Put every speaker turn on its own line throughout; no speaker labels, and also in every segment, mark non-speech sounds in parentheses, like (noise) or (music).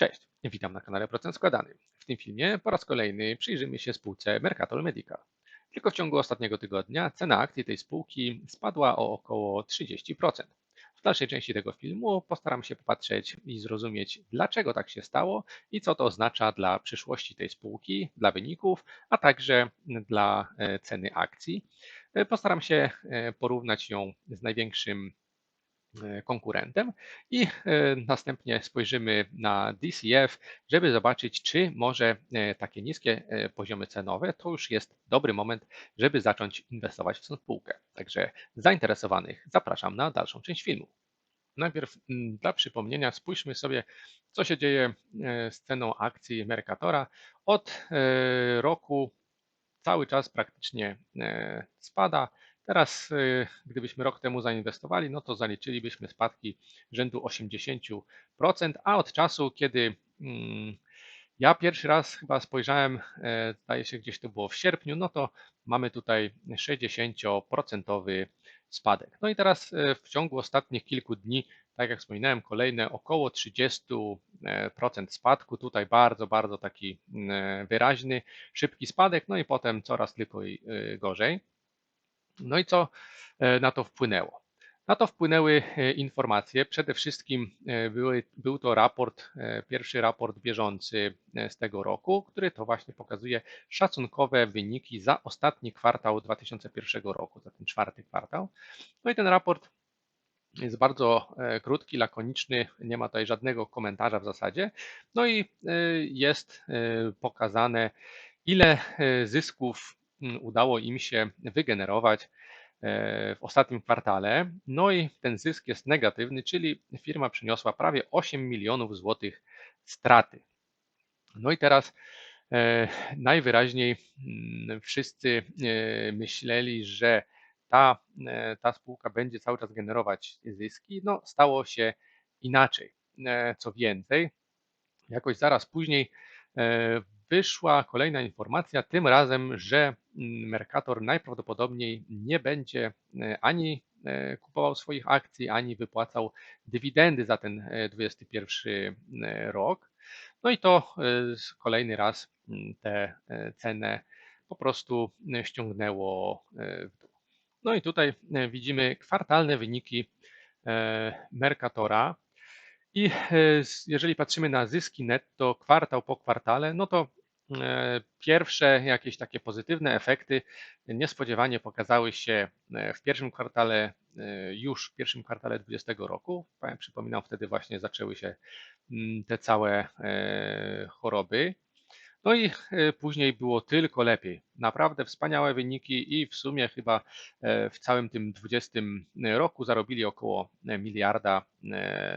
Cześć, witam na kanale Procent Składany. W tym filmie po raz kolejny przyjrzymy się spółce Mercator Medical. Tylko w ciągu ostatniego tygodnia cena akcji tej spółki spadła o około 30%. W dalszej części tego filmu postaram się popatrzeć i zrozumieć, dlaczego tak się stało i co to oznacza dla przyszłości tej spółki, dla wyników, a także dla e, ceny akcji. E, postaram się e, porównać ją z największym konkurentem i e, następnie spojrzymy na DCF, żeby zobaczyć, czy może e, takie niskie poziomy cenowe to już jest dobry moment, żeby zacząć inwestować w tę spółkę. Także zainteresowanych zapraszam na dalszą część filmu. Najpierw mm, dla przypomnienia spójrzmy sobie, co się dzieje z ceną akcji Mercatora. Od roku cały czas praktycznie spada. Teraz, y, gdybyśmy rok temu zainwestowali, no to zaliczylibyśmy spadki rzędu 80%, a od czasu, kiedy mm, ja pierwszy raz chyba spojrzałem, e, zdaje się gdzieś to było w sierpniu, no to mamy tutaj 60% spadek. No i teraz e, w ciągu ostatnich kilku dni, tak jak wspominałem, kolejne około 30% spadku. Tutaj bardzo, bardzo taki mm, wyraźny, szybki spadek, no i potem coraz tylko gorzej. No i co e, na to wpłynęło? Na to wpłynęły e, informacje. Przede wszystkim e, były, był to raport, pierwszy raport bieżący z tego roku, który to właśnie pokazuje szacunkowe wyniki za ostatni kwartał 2001 roku, za ten czwarty kwartał. No i ten raport jest bardzo krótki, lakoniczny, nie ma tutaj żadnego komentarza w zasadzie. No i jest pokazane, ile zysków udało im się wygenerować e, w ostatnim kwartale. No i ten zysk jest negatywny, czyli firma przyniosła prawie 8 milionów złotych straty. No i teraz e, najwyraźniej mm, wszyscy e, myśleli, że ta, ta spółka będzie cały czas generować zyski. No, stało się inaczej. Co więcej, jakoś zaraz później wyszła kolejna informacja, tym razem, że Mercator najprawdopodobniej nie będzie e, ani e, kupował swoich akcji, ani wypłacał dywidendy za ten 2021 e, rok. No i to kolejny raz tę cenę po prostu ściągnęło w dół. No i tutaj widzimy kwartalne wyniki Mercatora. I jeżeli patrzymy na zyski netto kwartał po kwartale, no to pierwsze jakieś takie pozytywne efekty niespodziewanie pokazały się e, w pierwszym kwartale, e, już w pierwszym kwartale 2020 roku. Przypominam, wtedy właśnie zaczęły się mm, te całe choroby. No i później było tylko lepiej. Naprawdę wspaniałe wyniki i w sumie chyba w całym tym 20 roku zarobili około miliarda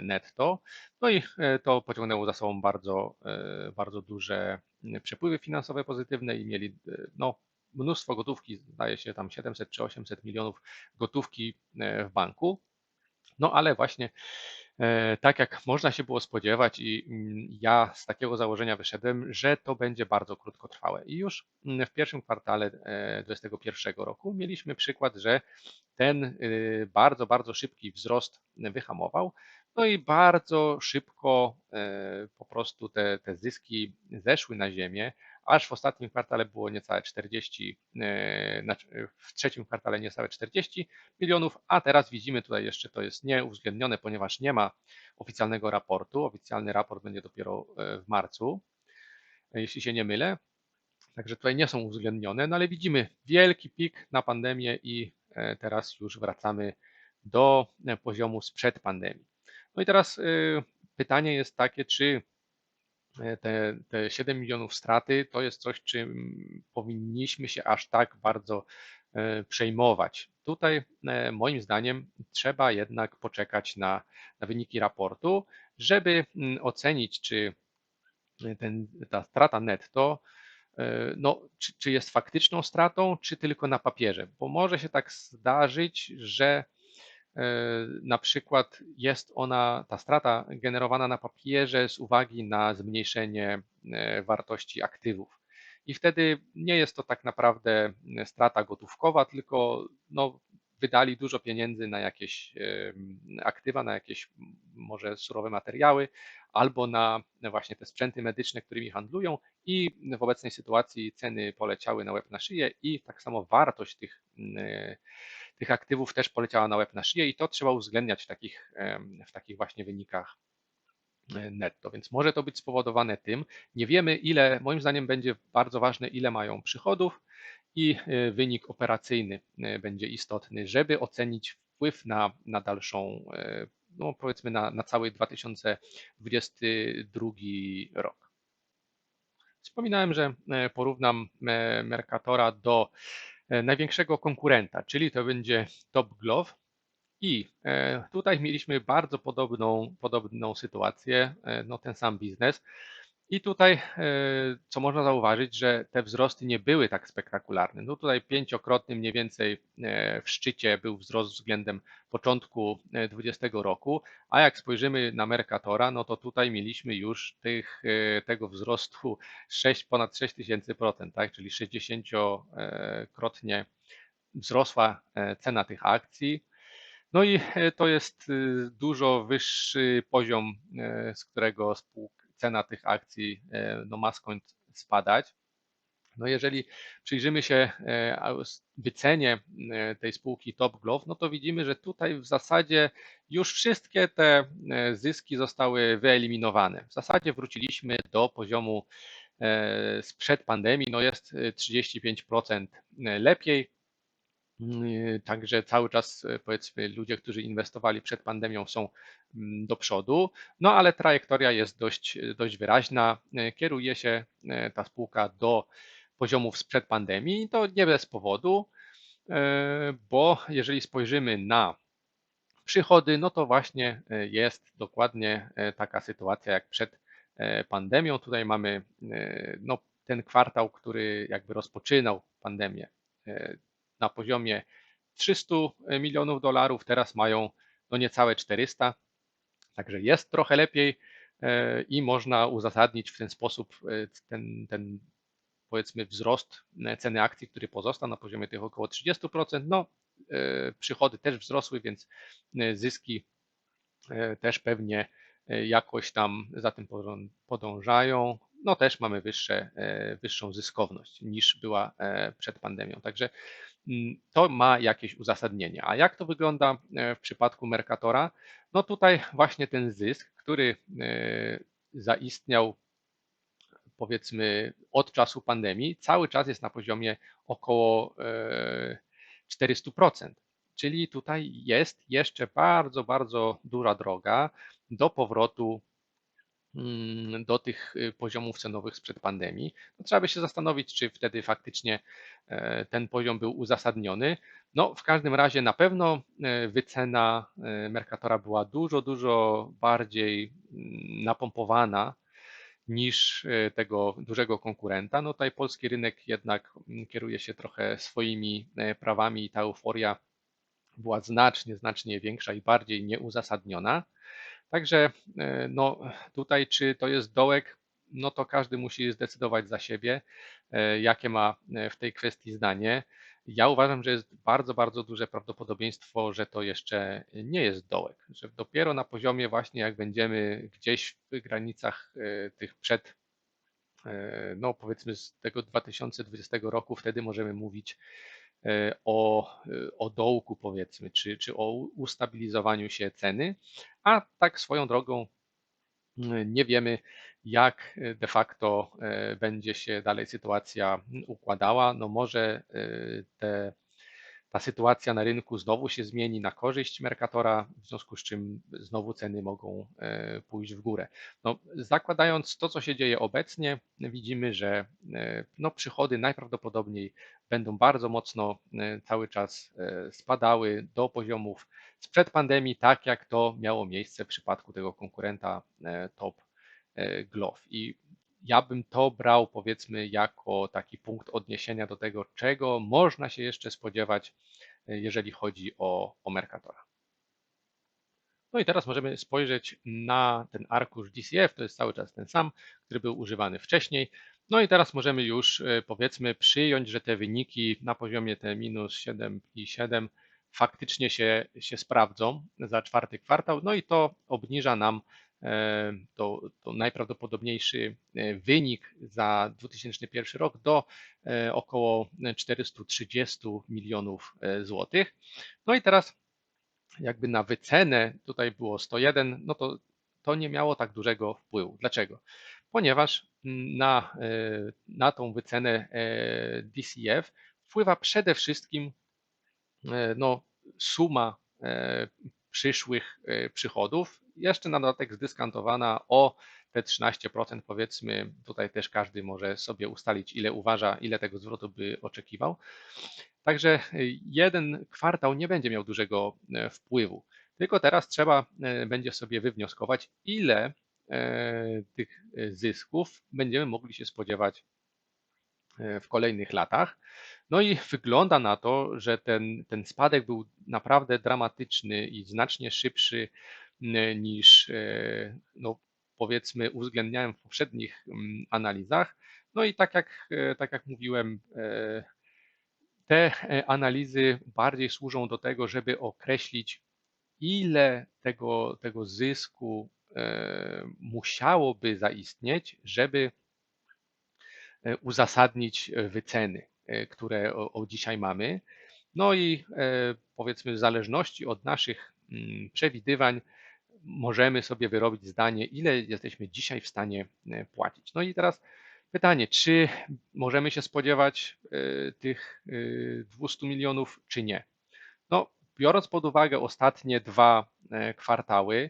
netto. No i to pociągnęło za sobą bardzo, bardzo duże przepływy finansowe pozytywne i mieli no, mnóstwo gotówki, zdaje się tam 700 czy 800 milionów gotówki w banku. No ale właśnie E, tak jak można się było spodziewać i mm, ja z takiego założenia wyszedłem, że to będzie bardzo krótkotrwałe. I już mm, w pierwszym kwartale 2021 e, roku mieliśmy przykład, że ten bardzo, bardzo szybki wzrost wyhamował, no i bardzo szybko e, po prostu te, te zyski zeszły na ziemię, aż w ostatnim kwartale było niecałe 40, e, w trzecim kwartale niecałe 40 milionów, a teraz widzimy tutaj jeszcze to jest nieuwzględnione, ponieważ nie ma oficjalnego raportu. Oficjalny raport będzie dopiero e, w marcu, jeśli się nie mylę. Także tutaj nie są uwzględnione, no ale widzimy wielki pik na pandemię i teraz już wracamy do poziomu sprzed pandemii. No i teraz pytanie jest takie, czy E, te, te 7 milionów straty to jest coś, czym powinniśmy się aż tak bardzo e, przejmować. Tutaj e, moim zdaniem trzeba jednak poczekać na, na wyniki raportu, żeby mm, ocenić, czy ten, ta strata netto no, czy, czy jest faktyczną stratą, czy tylko na papierze, bo może się tak zdarzyć, że na przykład jest ona, ta strata generowana na papierze z uwagi na zmniejszenie e, wartości aktywów. I wtedy nie jest to tak naprawdę strata gotówkowa, tylko no, wydali dużo pieniędzy na jakieś aktywa, na jakieś może surowe materiały, albo na właśnie te sprzęty medyczne, którymi handlują i w obecnej sytuacji ceny poleciały na łeb na szyję i tak samo wartość tych, tych aktywów też poleciała na łeb na szyję i to trzeba uwzględniać w takich, w takich właśnie wynikach netto, więc może to być spowodowane tym. Nie wiemy ile, moim zdaniem będzie bardzo ważne ile mają przychodów i e, wynik operacyjny e, będzie istotny, żeby ocenić wpływ na, na dalszą, e, no powiedzmy na, na cały 2022 rok. Wspominałem, że porównam Mercatora do największego konkurenta, czyli to będzie Top Glove, i e, tutaj mieliśmy bardzo podobną, podobną sytuację, e, no ten sam biznes. I tutaj, e, co można zauważyć, że te wzrosty nie były tak spektakularne. No tutaj pięciokrotny mniej więcej w szczycie był wzrost względem początku 2020 roku, a jak spojrzymy na Mercatora, no to tutaj mieliśmy już tych, tego wzrostu 6, ponad 6000%, tak? czyli 60-krotnie wzrosła cena tych akcji. No i e, to jest dużo wyższy poziom, e, z którego cena tych akcji e, no, ma skąd spadać. No jeżeli przyjrzymy się wycenie tej spółki Top Glove, no to widzimy, że tutaj w zasadzie już wszystkie te zyski zostały wyeliminowane. W zasadzie wróciliśmy do poziomu sprzed pandemii, no jest 35% lepiej. Mm, także cały czas e, powiedzmy ludzie, którzy inwestowali przed pandemią są mm, do przodu, no ale trajektoria jest dość, dość wyraźna. E, kieruje się ta spółka do poziomów sprzed pandemii to nie bez powodu, bo jeżeli spojrzymy na przychody, no to właśnie jest dokładnie taka sytuacja jak przed pandemią. Tutaj mamy no, ten kwartał, który jakby rozpoczynał pandemię na poziomie 300 milionów dolarów, teraz mają no niecałe 400, także jest trochę lepiej e, i można uzasadnić w ten sposób e, ten, ten powiedzmy wzrost e, ceny akcji, który pozostał na poziomie tych około 30%. No, przychody też wzrosły, więc zyski też pewnie jakoś tam za tym podążają. No też mamy wyższe, wyższą zyskowność niż była przed pandemią. Także to ma jakieś uzasadnienie. A jak to wygląda e, w przypadku Mercatora? No tutaj właśnie ten zysk, który e, zaistniał powiedzmy od czasu pandemii, cały czas jest na poziomie około 400%. E, Czyli tutaj jest jeszcze bardzo, bardzo duża droga do powrotu Mm, do tych y, poziomów cenowych sprzed pandemii, no trzeba by się zastanowić, czy wtedy faktycznie e, ten poziom był uzasadniony. No, w każdym razie na pewno e, wycena e, Mercatora była dużo, dużo bardziej mm, napompowana niż tego dużego konkurenta. No tutaj polski rynek jednak mm, kieruje się trochę swoimi prawami i ta euforia była znacznie, znacznie większa i bardziej nieuzasadniona. Także e, no, tutaj, czy to jest dołek, no to każdy musi zdecydować za siebie, e, jakie ma e, w tej kwestii zdanie. Ja uważam, że jest bardzo, bardzo duże prawdopodobieństwo, że to jeszcze nie jest dołek, że dopiero na poziomie właśnie jak będziemy gdzieś w granicach tych przed, no powiedzmy z tego 2020 roku, wtedy możemy mówić o, o dołku powiedzmy, czy, czy o ustabilizowaniu się ceny, a tak swoją drogą nie wiemy, jak de facto e, będzie się dalej sytuacja układała. No może te ta sytuacja na rynku znowu się zmieni na korzyść Mercatora, w związku z czym znowu ceny mogą e, pójść w górę. No, zakładając to, co się dzieje obecnie, widzimy, że e, no, przychody najprawdopodobniej będą bardzo mocno e, cały czas spadały do poziomów sprzed pandemii, tak jak to miało miejsce w przypadku tego konkurenta Top Glove. I ja bym to brał powiedzmy jako taki punkt odniesienia do tego, czego można się jeszcze spodziewać, e, jeżeli chodzi o, o Mercatora. No i teraz możemy spojrzeć na ten arkusz DCF, to jest cały czas ten sam, który był używany wcześniej. No i teraz możemy już e, powiedzmy przyjąć, że te wyniki na poziomie te minus 7 i 7 faktycznie się, się sprawdzą za czwarty kwartał, no i to obniża nam e, to, to najprawdopodobniejszy e, wynik za 2001 rok do około 430 milionów złotych. No i teraz jakby na wycenę tutaj było 101, no to to nie miało tak dużego wpływu. Dlaczego? Ponieważ na, na tą wycenę DCF wpływa przede wszystkim E, no, suma e, przyszłych e, przychodów, jeszcze na dodatek zdyskantowana o te 13%, powiedzmy, tutaj też każdy może sobie ustalić, ile uważa, ile tego zwrotu by oczekiwał. Także jeden kwartał nie będzie miał dużego wpływu, tylko teraz trzeba będzie sobie wywnioskować, ile tych zysków będziemy mogli się spodziewać w kolejnych latach. No i (laughs) wygląda na to, że ten, ten spadek był naprawdę dramatyczny i znacznie szybszy niż e, no, powiedzmy uwzględniałem w poprzednich analizach. No i tak jak, e, tak jak mówiłem, e, te analizy bardziej służą do tego, żeby określić, ile tego, tego zysku musiałoby zaistnieć, żeby uzasadnić wyceny. E, które o, dzisiaj mamy. No i e, powiedzmy w zależności od naszych mm, przewidywań możemy sobie wyrobić zdanie, ile jesteśmy dzisiaj w stanie e, płacić. No i teraz pytanie, czy możemy się spodziewać tych 200 milionów, czy nie? No, biorąc pod uwagę ostatnie dwa kwartały,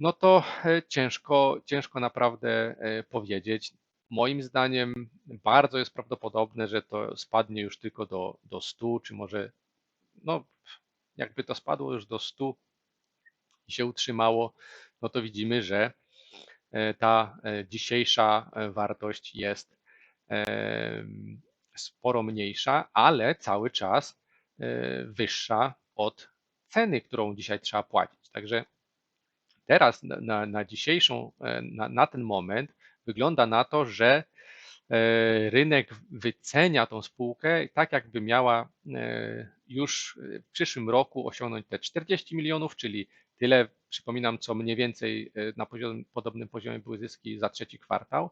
no to ciężko, ciężko naprawdę powiedzieć. Moim zdaniem bardzo jest prawdopodobne, że to spadnie już tylko do, do 100, czy może, no, jakby to spadło już do 100 i się utrzymało, no to widzimy, że e, ta e, dzisiejsza e, wartość jest sporo mniejsza, ale cały czas wyższa od ceny, którą dzisiaj trzeba płacić. Także teraz na, na dzisiejszą, na, na ten moment wygląda na to, że e, rynek wycenia tą spółkę tak, jakby miała e, już w przyszłym roku osiągnąć te 40 milionów, czyli tyle, przypominam, co mniej więcej e, na poziom, podobnym poziomie były zyski za trzeci kwartał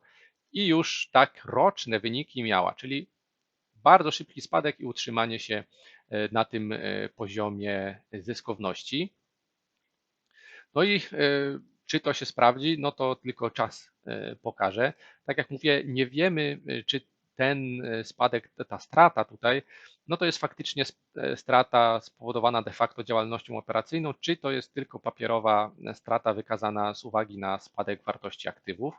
i już tak roczne wyniki miała, czyli bardzo szybki spadek i utrzymanie się na tym poziomie zyskowności. No i czy to się sprawdzi, no to tylko czas e, pokaże. Tak jak mówię, nie wiemy, e, czy ten e, spadek, ta strata tutaj, no to jest faktycznie strata spowodowana de facto działalnością operacyjną, czy to jest tylko papierowa strata wykazana z uwagi na spadek wartości aktywów.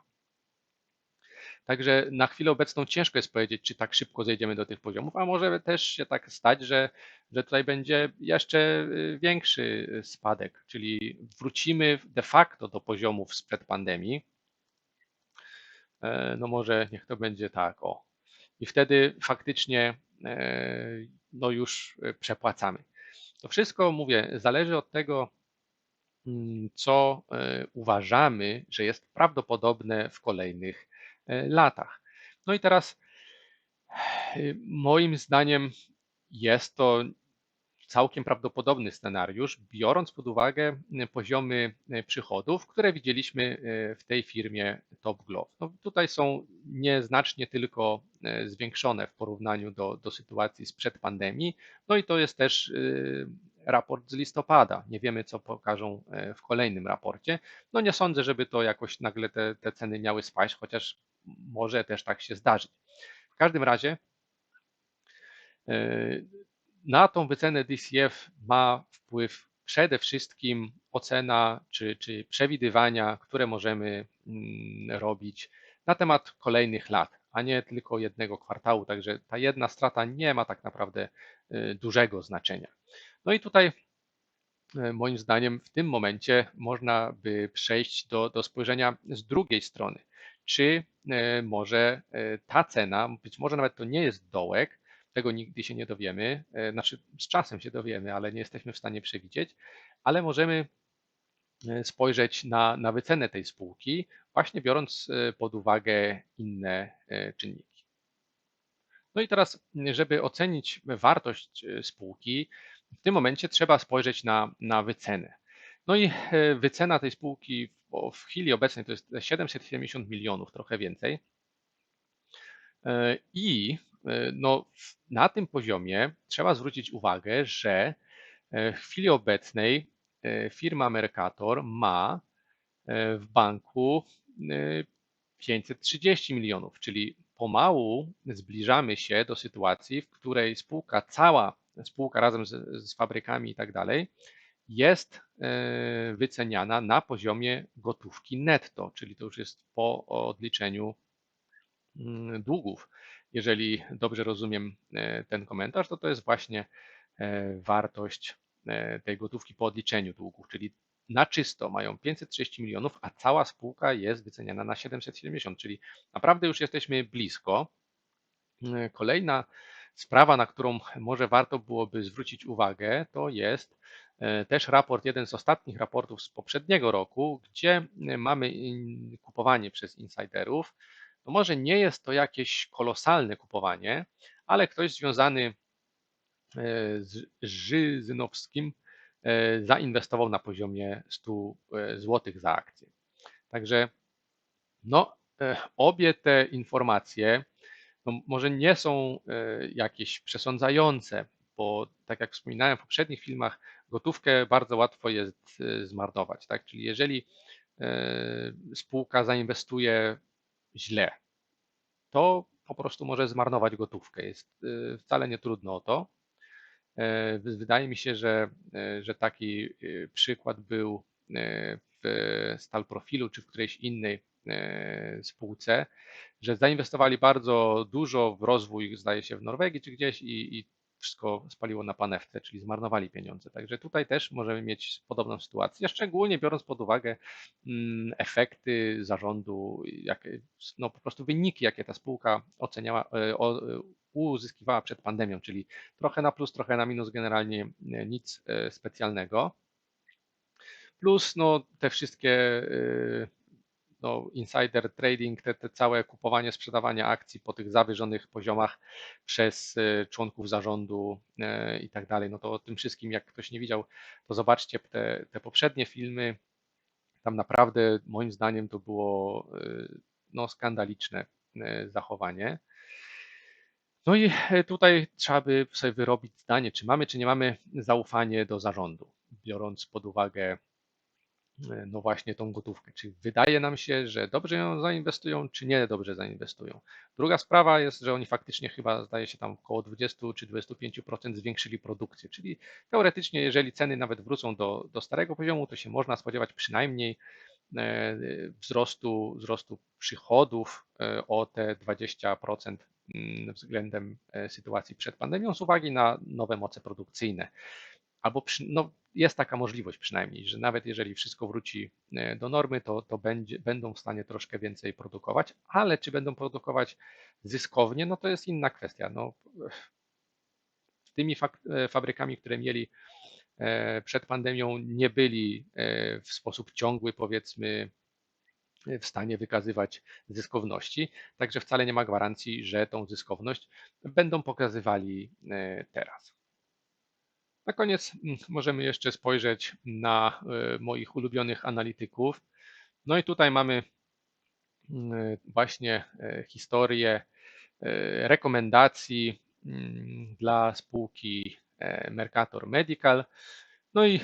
Także na chwilę obecną ciężko jest powiedzieć, czy tak szybko zejdziemy do tych poziomów, a może też się tak stać, że, że tutaj będzie jeszcze y, większy spadek, czyli wrócimy de facto do poziomów sprzed pandemii. E, no może niech to będzie tak, o. I wtedy faktycznie e, no już przepłacamy. To wszystko, mówię, zależy od tego, mm, co e, uważamy, że jest prawdopodobne w kolejnych E, latach. No i teraz e, moim zdaniem jest to całkiem prawdopodobny scenariusz, biorąc pod uwagę e, poziomy przychodów, które widzieliśmy w tej firmie Top Glove. No tutaj są nieznacznie tylko zwiększone w porównaniu do, do sytuacji sprzed pandemii. No i to jest też raport z listopada. Nie wiemy, co pokażą w kolejnym raporcie. No nie sądzę, żeby to jakoś nagle te, te ceny miały spaść, chociaż może też tak się zdarzyć. W każdym razie e, na tą wycenę DCF ma wpływ przede wszystkim ocena czy, czy przewidywania, które możemy mm, robić na temat kolejnych lat, a nie tylko jednego kwartału. Także ta jedna strata nie ma tak naprawdę e, dużego znaczenia. No i tutaj e, moim zdaniem w tym momencie można by przejść do, do spojrzenia z drugiej strony czy e, może e, ta cena, być może nawet to nie jest dołek, tego nigdy się nie dowiemy, e, znaczy z czasem się dowiemy, ale nie jesteśmy w stanie przewidzieć, ale możemy spojrzeć na, na wycenę tej spółki, właśnie biorąc pod uwagę inne czynniki. No i teraz, żeby ocenić wartość spółki, w tym momencie trzeba spojrzeć na, na wycenę. No i wycena tej spółki w chwili obecnej to jest 770 milionów, trochę więcej. I no, na tym poziomie trzeba zwrócić uwagę, że w chwili obecnej firma Mercator ma w banku 530 milionów, czyli pomału zbliżamy się do sytuacji, w której spółka, cała spółka razem z, z fabrykami i tak dalej, jest e, wyceniana na poziomie gotówki netto, czyli to już jest po odliczeniu mm, długów. Jeżeli dobrze rozumiem e, ten komentarz, to to jest właśnie e, wartość tej gotówki po odliczeniu długów, czyli na czysto mają 530 milionów, a cała spółka jest wyceniana na 770, czyli naprawdę już jesteśmy blisko. Kolejna sprawa, na którą może warto byłoby zwrócić uwagę, to jest też raport, jeden z ostatnich raportów z poprzedniego roku, gdzie mamy kupowanie przez insiderów. No może nie jest to jakieś kolosalne kupowanie, ale ktoś związany e, z Żyzynowskim E, zainwestował na poziomie 100 e, zł za akcję. Także no, e, obie te informacje no, może nie są jakieś przesądzające, bo tak jak wspominałem w poprzednich filmach, gotówkę bardzo łatwo jest zmarnować. Tak? Czyli jeżeli spółka zainwestuje źle, to po prostu może zmarnować gotówkę. Jest wcale nie trudno o to. E, wydaje mi się, że, e, że taki e, przykład był w Stal Profilu czy w którejś innej spółce, że zainwestowali bardzo dużo w rozwój, zdaje się, w Norwegii czy gdzieś i, i wszystko spaliło na panewce, czyli zmarnowali pieniądze. Także tutaj też możemy mieć podobną sytuację, szczególnie biorąc pod uwagę mm, efekty zarządu, no po prostu wyniki, jakie ta spółka oceniała, uzyskiwała przed pandemią, czyli trochę na plus, trochę na minus, generalnie e, nic e, specjalnego. Plus no, te wszystkie e, no, insider trading, te, te całe kupowanie, sprzedawanie akcji po tych zawyżonych poziomach przez członków zarządu i tak dalej. No to o tym wszystkim, jak ktoś nie widział, to zobaczcie te, te poprzednie filmy. Tam naprawdę moim zdaniem to było no, skandaliczne zachowanie. No i e, tutaj trzeba by sobie wyrobić zdanie, czy mamy, czy nie mamy zaufanie do zarządu, biorąc pod uwagę e, no właśnie tą gotówkę. Czy wydaje nam się, że dobrze ją zainwestują, czy nie dobrze zainwestują. Druga sprawa jest, że oni faktycznie chyba zdaje się tam około 20 czy 25% zwiększyli produkcję, czyli teoretycznie jeżeli ceny nawet wrócą do, do starego poziomu, to się można spodziewać przynajmniej e, wzrostu, wzrostu przychodów o te 20% Mm, względem e, sytuacji przed pandemią z uwagi na nowe moce produkcyjne. Albo przy, no, jest taka możliwość przynajmniej, że nawet jeżeli wszystko wróci e, do normy, to, to będzie, będą w stanie troszkę więcej produkować, ale czy będą produkować zyskownie, no to jest inna kwestia. No, tymi e, fabrykami, które mieli przed pandemią, nie byli w sposób ciągły, powiedzmy, w stanie wykazywać zyskowności, także wcale nie ma gwarancji, że tą zyskowność będą pokazywali e, teraz. Na koniec mm, możemy jeszcze spojrzeć na e, moich ulubionych analityków. No i tutaj mamy mm, właśnie e, historię rekomendacji mm, dla spółki Mercator Medical. No i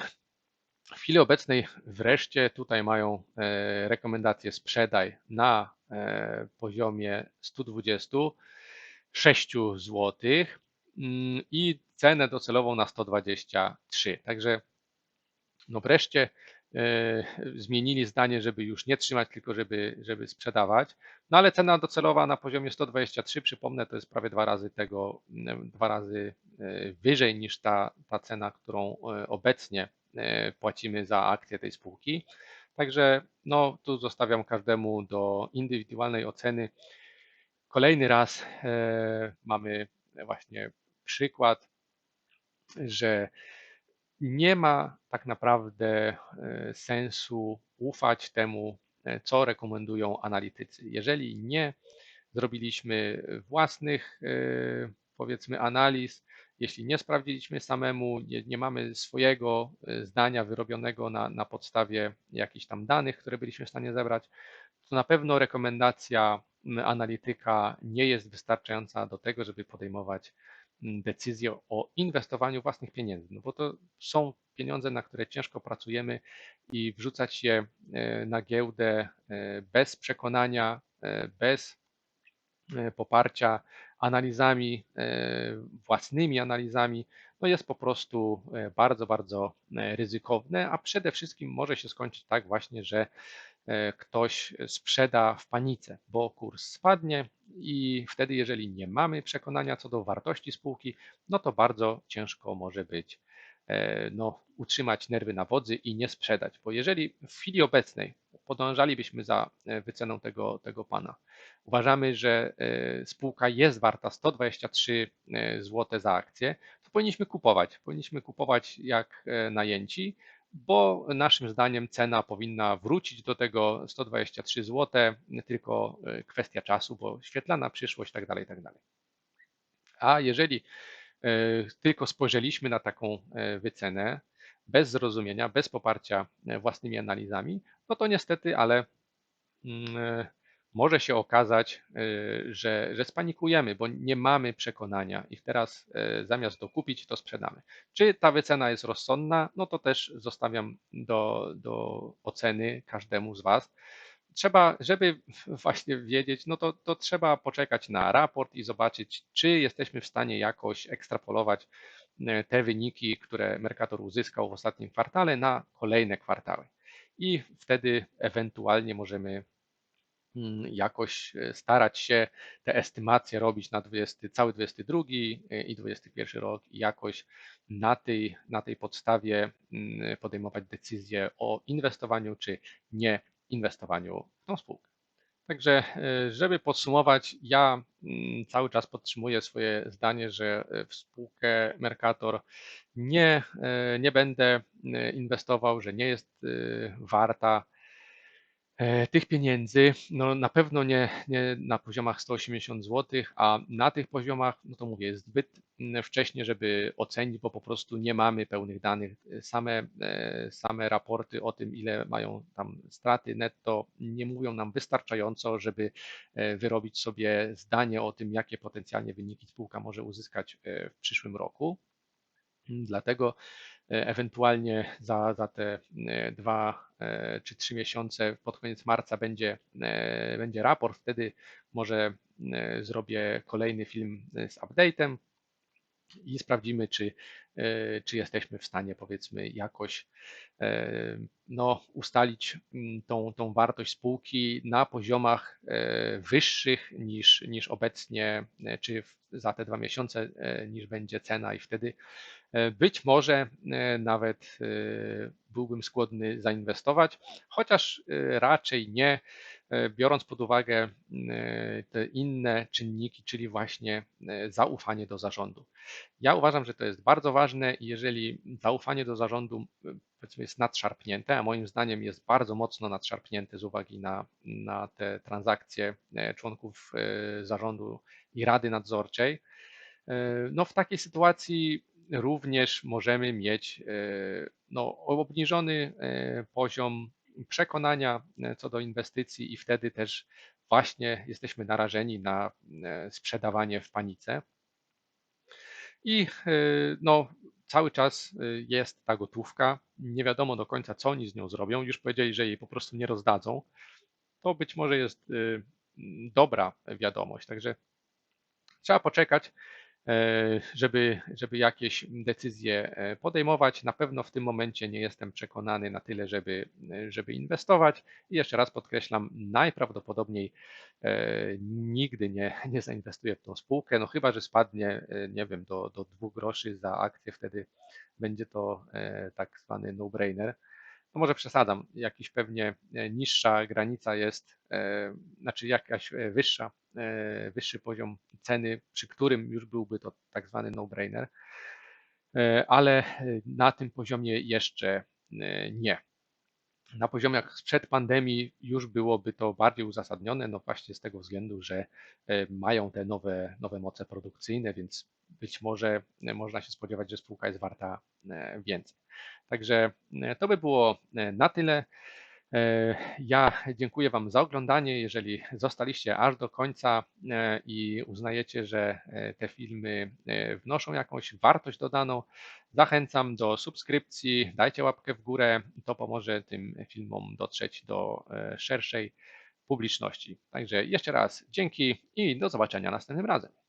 w chwili obecnej wreszcie tutaj mają e, rekomendację sprzedaj na e, poziomie 126 zł i cenę docelową na 123. Także no wreszcie e, zmienili zdanie, żeby już nie trzymać, tylko żeby, żeby sprzedawać. No ale cena docelowa na poziomie 123, przypomnę, to jest prawie dwa razy tego, dwa razy wyżej niż ta, ta cena, którą obecnie E, płacimy za akcję tej spółki. Także no, tu zostawiam każdemu do indywidualnej oceny. Kolejny raz e, mamy właśnie przykład, że nie ma tak naprawdę e, sensu ufać temu, co rekomendują analitycy. Jeżeli nie zrobiliśmy własnych, powiedzmy, analiz, jeśli nie sprawdziliśmy samemu, nie, nie mamy swojego zdania wyrobionego na, na podstawie jakichś tam danych, które byliśmy w stanie zebrać, to na pewno rekomendacja analityka nie jest wystarczająca do tego, żeby podejmować decyzję o inwestowaniu własnych pieniędzy, no bo to są pieniądze, na które ciężko pracujemy i wrzucać je e, na giełdę e, bez przekonania, e, bez poparcia analizami, własnymi analizami, no jest po prostu bardzo, bardzo ryzykowne, a przede wszystkim może się skończyć tak właśnie, że ktoś sprzeda w panice, bo kurs spadnie i wtedy, jeżeli nie mamy przekonania co do wartości spółki, no to bardzo ciężko może być e, no, utrzymać nerwy na wodzy i nie sprzedać, bo jeżeli w chwili obecnej podążalibyśmy za e, wyceną tego, tego pana, uważamy, że spółka jest warta 123 zł za akcję, to powinniśmy kupować. Powinniśmy kupować jak najęci, bo naszym zdaniem cena powinna wrócić do tego 123 zł, tylko e, kwestia czasu, bo świetlana przyszłość, tak dalej, tak dalej. A jeżeli e, tylko spojrzeliśmy na taką e, wycenę bez zrozumienia, bez poparcia własnymi analizami, no to niestety, ale mm, może się okazać, y, że, że spanikujemy, bo nie mamy przekonania i teraz y, zamiast dokupić, to sprzedamy. Czy ta wycena jest rozsądna? No to też zostawiam do, do oceny każdemu z Was. Trzeba, żeby (laughs) właśnie wiedzieć, no to, to trzeba poczekać na raport i zobaczyć, czy jesteśmy w stanie jakoś ekstrapolować y, te wyniki, które Mercator uzyskał w ostatnim kwartale na kolejne kwartały. I wtedy ewentualnie możemy jakoś e, starać się te estymacje robić na 20, cały 22 e, i 21 rok i jakoś na tej, na tej podstawie mm, podejmować decyzję o inwestowaniu czy nie inwestowaniu w tą spółkę. Także, e, żeby podsumować, ja mm, cały czas podtrzymuję swoje zdanie, że w spółkę Mercator nie, nie będę inwestował, że nie jest warta tych pieniędzy, no na pewno nie, nie na poziomach 180 zł, a na tych poziomach, no to mówię, jest zbyt mm, wcześnie, żeby ocenić, bo po prostu nie mamy pełnych danych. Same, e, same raporty o tym, ile mają tam straty netto, nie mówią nam wystarczająco, żeby e, wyrobić sobie zdanie o tym, jakie potencjalnie wyniki spółka może uzyskać w przyszłym roku. Dlatego E, ewentualnie za, za te e, dwa e, czy trzy miesiące pod koniec marca będzie, będzie raport, wtedy może zrobię kolejny film z update'em i sprawdzimy, czy, czy jesteśmy w stanie powiedzmy jakoś no, ustalić mm, tą, tą wartość spółki na poziomach wyższych niż, niż obecnie, czy za te dwa miesiące niż będzie cena i wtedy E, być może e, nawet e, byłbym skłonny zainwestować, chociaż raczej nie, biorąc pod uwagę te inne czynniki, czyli właśnie zaufanie do zarządu. Ja uważam, że to jest bardzo ważne i jeżeli zaufanie do zarządu jest nadszarpnięte, a moim zdaniem jest bardzo mocno nadszarpnięte z uwagi na, na te transakcje członków zarządu i rady nadzorczej, no w takiej sytuacji również możemy mieć e, no, obniżony e, poziom przekonania e, co do inwestycji i wtedy też właśnie jesteśmy narażeni na sprzedawanie w panice. I no, cały czas jest ta gotówka. Nie wiadomo do końca, co oni z nią zrobią. Już powiedzieli, że jej po prostu nie rozdadzą. To być może jest dobra wiadomość. Także trzeba poczekać. E, żeby, żeby jakieś decyzje e, podejmować. Na pewno w tym momencie nie jestem przekonany na tyle, żeby, żeby inwestować. I jeszcze raz podkreślam, najprawdopodobniej e, nigdy nie, nie zainwestuję w tą spółkę, no chyba, że spadnie, nie wiem, do, do dwóch groszy za akcję, wtedy będzie to tak zwany no-brainer no może przesadzam, jakiś pewnie niższa granica jest, znaczy jakaś wyższa E, wyższy poziom ceny, przy którym już byłby to tak zwany no-brainer, e, ale na tym poziomie jeszcze e, nie. Na poziomach sprzed pandemii już byłoby to bardziej uzasadnione, no właśnie z tego względu, że mają te nowe, nowe moce produkcyjne, więc być może można się spodziewać, że spółka jest warta więcej. Także to by było na tyle. E, ja dziękuję Wam za oglądanie. Jeżeli zostaliście aż do końca e, i uznajecie, że e, te filmy wnoszą jakąś wartość dodaną, zachęcam do subskrypcji, dajcie łapkę w górę, to pomoże tym filmom dotrzeć do szerszej publiczności. Także jeszcze raz dzięki i do zobaczenia następnym razem.